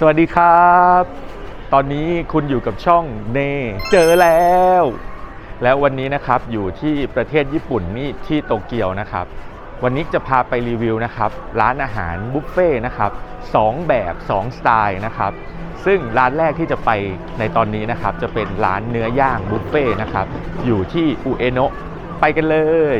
สวัสดีครับ ตอนนี้คุณอยู่กับช่องเนเจอแล้ว แล้ววันนี้นะครับอยู่ที่ประเทศญี่ปุ่นนี่ที่โตเกียวนะครับ วันนี้จะพาไปรีวิวนะครับร้านอาหารบุฟเฟ่นะครับสองแบบสองสไตล์นะครับ ซึ่งร้านแรกที่จะไปในตอนนี้นะครับ จะเป็นร้านเนื้อย่างบุฟเฟ่นะครับ อยู่ที่อุเอโนะไปกันเลย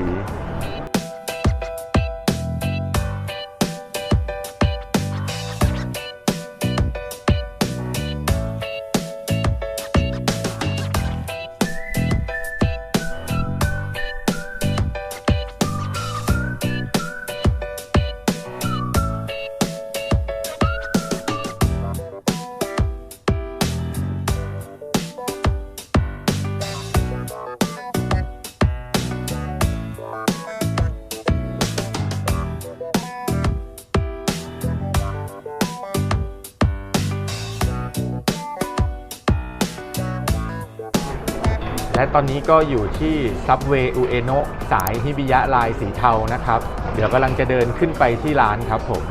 อนนี้ก็อยู่ที่ซับเวย์อุเอโนสายฮิบิยะลายสีเทานะครับ เดี๋ยวกำลังจะเดินขึ้นไปที่ร้านครับผม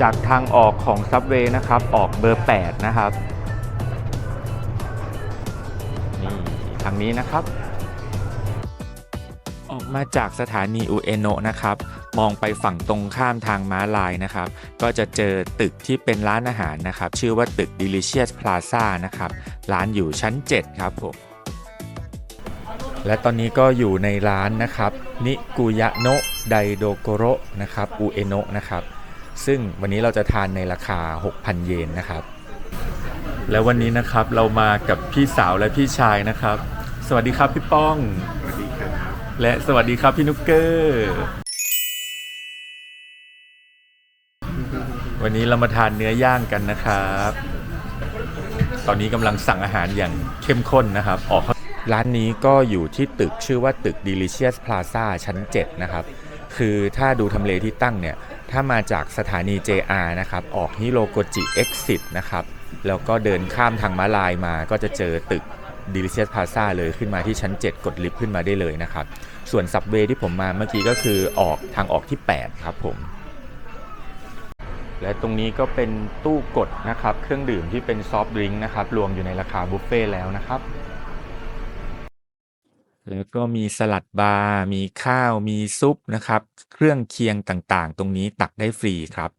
จากทางออกของซับเวย์นะครับ ออกเบอร์ 8 นะครับ นี่ทางนี้นะครับ ออกมาจากสถานีอุเอโนะนะครับ มองไปฝั่งตรงข้ามทางม้าลายนะครับ ก็จะเจอตึกที่เป็นร้านอาหารนะครับ ชื่อว่าตึก Delicious Plaza นะครับ ร้านอยู่ชั้น 7 ครับผม และตอนนี้ก็อยู่ในร้านนะครับ นิกุยะโนะไดโดโกโรนะครับ อุเอโนะนะครับ ซึ่งวันนี้เราจะทานในราคา 6,000 เยนนะครับ แล้ววันนี้นะครับเรามากับพี่สาวและพี่ชายนะครับ สวัสดีครับพี่ป้อง และสวัสดีครับพี่นุกเกอร์ วันนี้เรามาทานเนื้อย่างกันนะครับ ตอนนี้กำลังสั่งอาหารอย่างเข้มข้นนะครับ ออกร้านนี้ก็อยู่ที่ตึกชื่อว่าตึก Delicious Plaza ชั้น 7 นะครับ คือถ้าดูทำเลที่ตั้งเนี่ย ถ้ามาจากสถานี JR นะครับ ออกฮิโรโกจิ Exit นะครับ แล้วก็เดินข้ามทางม้าลายมาก็จะเจอตึก Delicious Plaza เลยขึ้นมาที่ชั้น 7 กดลิฟต์ขึ้นมาได้เลยนะครับ ส่วนซับเวย์ที่ผมมาเมื่อกี้ก็คือออกทางออกที่ 8 ครับผม และตรงนี้ก็เป็นตู้กดนะครับ เครื่องดื่มที่เป็นซอฟต์ดริงก์นะครับ รวมอยู่ในราคาบุฟเฟ่ต์แล้วนะครับแล้วก็มีสลัดบาร์มีข้าวมีซุปนะครับ เครื่องเคียงต่างๆ ตรงนี้ตักได้ฟรีครับ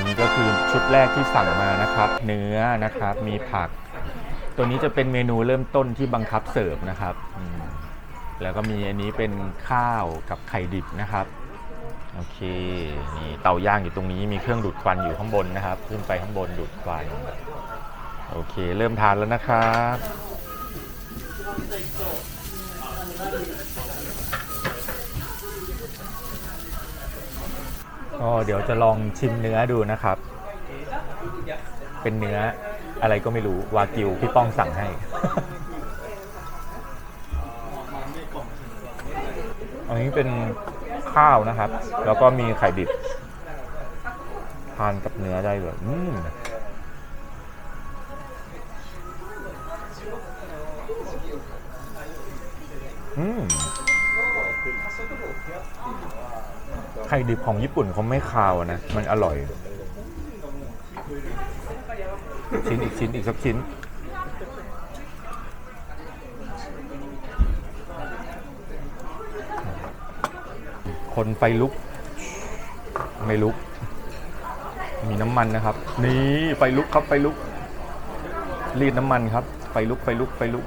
นนี้ก็คือชุดแรกที่สั่งมานะครับ เนื้อนะครับ มีผัก ตัวนี้จะเป็นเมนูเริ่มต้นที่บังคับเสิร์ฟนะครับ แล้วก็มีอันนี้เป็นข้าวกับไข่ดิบนะครับ โอเค นี่เตาย่างอยู่ตรงนี้มีเครื่องดูดควันอยู่ข้างบนนะครับ ขึ้นไปข้างบนดูดควัน โอเค เริ่มทานแล้วนะครับก็เดี๋ยวจะลองชิมเนื้อดูนะครับ เป็นเนื้อ อะไรก็ไม่รู้วากิวพี่ป้องสั่งให้อันนี้เป็นข้าวนะครับ แล้วก็มีไข่ดิบ ทานกับเนื้อได้เลยอืมอืมไข่ดิบของญี่ปุ่นเขาไม่คาวนะ มันอร่อย ชิ้นอีกชิ้นอีกสักชิ้น คนไฟลุก ไม่ลุก มีน้ำมันนะครับ นี่ไฟลุกครับไฟลุก รีดน้ำมันครับ ไฟลุกไฟลุกไฟลุก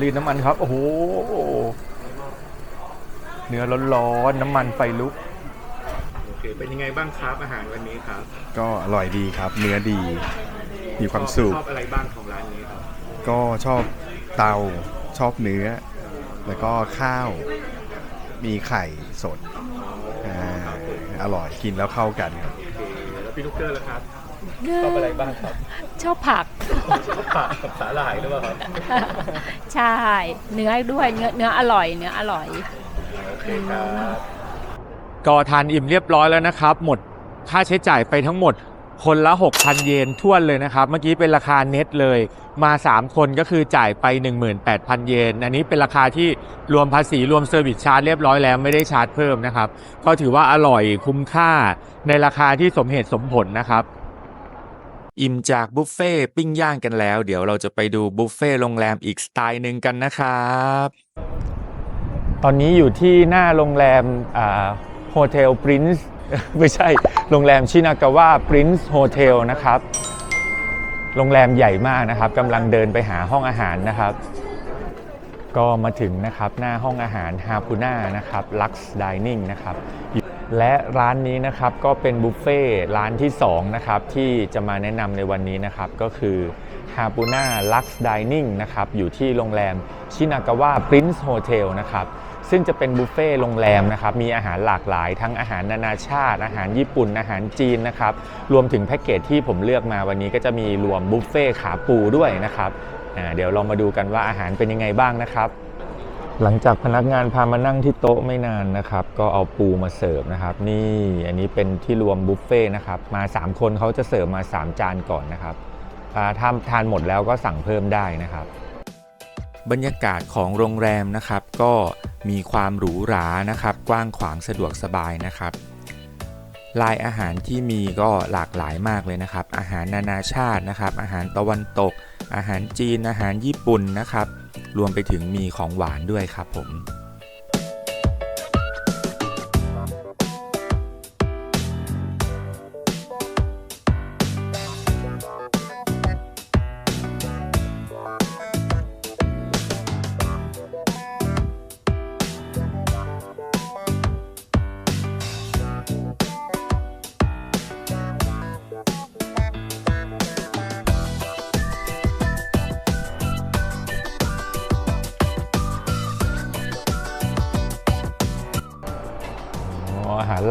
รีดน้ำมันครับ โอ้โห เนื้อร้อนๆน้ำมันไฟลุก เคเป็นยังไงบ้างครับอาหารวันนี้ครับก็อร่อยดีครับ เนื้อดี มีความสุขชอบอะไรบ้างของร้านนี้ครับก็ชอบเตาชอบเนื้อ แล้วก็ข้าวมีไข่สดอ่าอร่อยกินแล้วเข้ากันครับ โอเคแล้วพี่นุกเกอร์ล่ะครับชอบอะไรบ้างครับชอบผัก ชอบผักกับสาหร่ายหรือเปล่าครับใช่ เนื้อด้วยเนื้อเนื้ออร่อย เนื้ออร่อย โอเคครับ ก็ทานอิ่มเรียบร้อยแล้วนะครับ หมดค่าใช้จ่ายไปทั้งหมดคนละ 6,000 เยนท้วนเลยนะครับ เมื่อกี้เป็นราคาเน็ตเลย มา 3 คนก็คือจ่ายไป 18,000 เยน อันนี้เป็นราคาที่รวมภาษีรวมเซอร์วิสชาร์จเรียบร้อยแล้วไม่ได้ชาร์จเพิ่มนะครับ ก็ถือว่าอร่อยคุ้มค่าในราคาที่สมเหตุสมผลนะครับ อิ่มจากบุฟเฟ่ต์ปิ้งย่างกันแล้ว เดี๋ยวเราจะไปดูบุฟเฟ่ต์โรงแรมอีกสไตล์หนึ่งกันนะครับ ตอนนี้อยู่ที่หน้าโรงแรม โฮเทลปรินซ์ไม่ใช่ โรงแรมชินากาวะปรินซ์โฮเทลนะครับ โรงแรมใหญ่มากนะครับกำลังเดินไปหาห้องอาหารนะครับ ก็มาถึงนะครับหน้าห้องอาหารฮาปูน่านะครับ Lux Dining นะครับและร้านนี้นะครับก็เป็นบุฟเฟ่ร้านที่2นะครับที่จะมาแนะนำในวันนี้นะครับก็คือฮาปูน่า Lux Dining นะครับอยู่ที่โรงแรมชินากาวะ Prince Hotel นะครับ ซึ่งจะเป็นบุฟเฟ่ต์โรงแรมนะครับ มีอาหารหลากหลาย ทั้งอาหารนานาชาติ อาหารญี่ปุ่น อาหารจีนนะครับ รวมถึงแพ็กเกจที่ผมเลือกมาวันนี้ก็จะมีรวมบุฟเฟ่ต์ขาปูด้วยนะครับเดี๋ยวเรามาดูกันว่าอาหารเป็นยังไงบ้างนะครับ หลังจากพนักงานพามานั่งที่โต๊ะไม่นานนะครับ ก็เอาปูมาเสิร์ฟนะครับ นี่อันนี้เป็นที่รวมบุฟเฟ่ต์นะครับ มา 3 คนเขาจะเสิร์ฟมา 3 จานก่อนนะครับอ่าถ้าทานหมดแล้วก็สั่งเพิ่มได้นะครับ บรรยากาศของโรงแรมนะครับ ก็ มีความหรูหรานะครับ กว้างขวางสะดวกสบายนะครับ ลายอาหารที่มีก็หลากหลายมากเลยนะครับ อาหารนานาชาตินะครับ อาหารตะวันตก อาหารจีน อาหารญี่ปุ่นนะครับ รวมไปถึงมีของหวานด้วยครับผม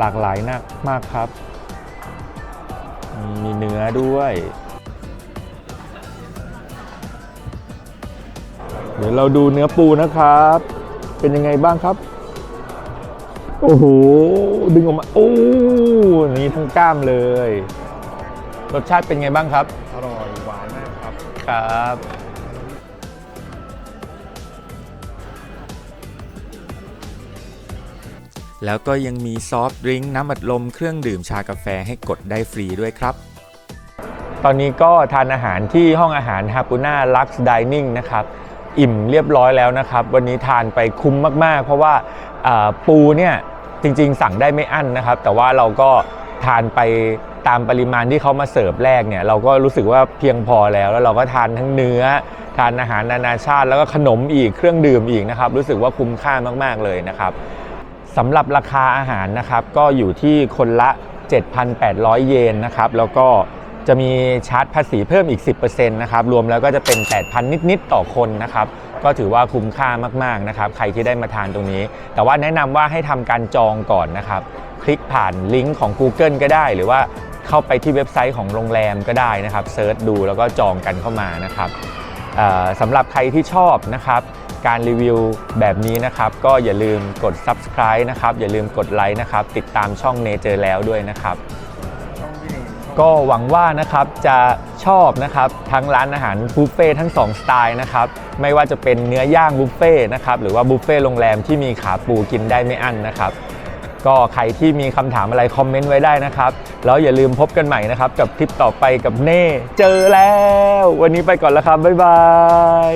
หารหลากหลายนะมากครับ มีเนื้อด้วย เดี๋ยวเราดูเนื้อปูนะครับ เป็นยังไงบ้างครับ โอ้โห ดึงออกมา โอ้นี่ทั้งกล้ามเลย รสชาติเป็นไงบ้างครับ อร่อยหวานมากครับ ครับ แล้วก็ยังมีซอฟต์ดริงก์น้ำอัดลมเครื่องดื่มชากาแฟให้กดได้ฟรีด้วยครับ ตอนนี้ก็ทานอาหารที่ห้องอาหารฮาปูน่าลักซ์ดิเนิ่งนะครับอิ่มเรียบร้อยแล้วนะครับ วันนี้ทานไปคุ้มมากๆ เพราะว่าอ่าปูเนี่ยจริงๆ สั่งได้ไม่อั้นนะครับ แต่ว่าเราก็ทานไปตามปริมาณที่เขามาเสิร์ฟแรกเนี่ยเราก็รู้สึกว่าเพียงพอแล้ว แล้วเราก็ทานทั้งเนื้อ ทานอาหารนานาชาติ แล้วก็ขนมอีกเครื่องดื่มอีกนะครับ รู้สึกว่าคุ้มค่ามากๆเลยนะครับ สำหรับราคาอาหารนะครับก็อยู่ที่คนละ 7,800 เยนนะครับแล้วก็จะมีชาร์จภาษีเพิ่มอีก 10%นะครับรวมแล้วก็จะเป็น 8,000 นิด ๆ ต่อคนนะครับก็ถือว่าคุ้มค่ามาก ๆ นะครับ ใครที่ได้มาทานตรงนี้ แต่ว่าแนะนำว่าให้ทำการจองก่อนนะครับ คลิกผ่านลิงก์ของ Google ก็ได้ หรือว่าเข้าไปที่เว็บไซต์ของโรงแรมก็ได้นะครับเซิร์ชดูแล้วก็จองกันเข้ามานะครับสำหรับใครที่ชอบนะครับ การรีวิวแบบนี้นะครับ ก็อย่าลืมกด subscribe นะครับ อย่าลืมกดไลค์นะครับ ติดตามช่องเนเจอแล้วด้วยนะครับ ก็หวังว่านะครับจะชอบนะครับทั้งร้านอาหารบุฟเฟ่ทั้ง 2 สไตล์นะครับ ไม่ว่าจะเป็นเนื้อย่างบุฟเฟ่นะครับ หรือว่าบุฟเฟ่โรงแรมที่มีขาปูกินได้ไม่อั้นนะครับ ก็ใครที่มีคำถามอะไรคอมเมนต์ไว้ได้นะครับ แล้วอย่าลืมพบกันใหม่นะครับ กับคลิปต่อไปกับเน่เจอแล้ว วันนี้ไปก่อนแล้วครับบ๊ายบาย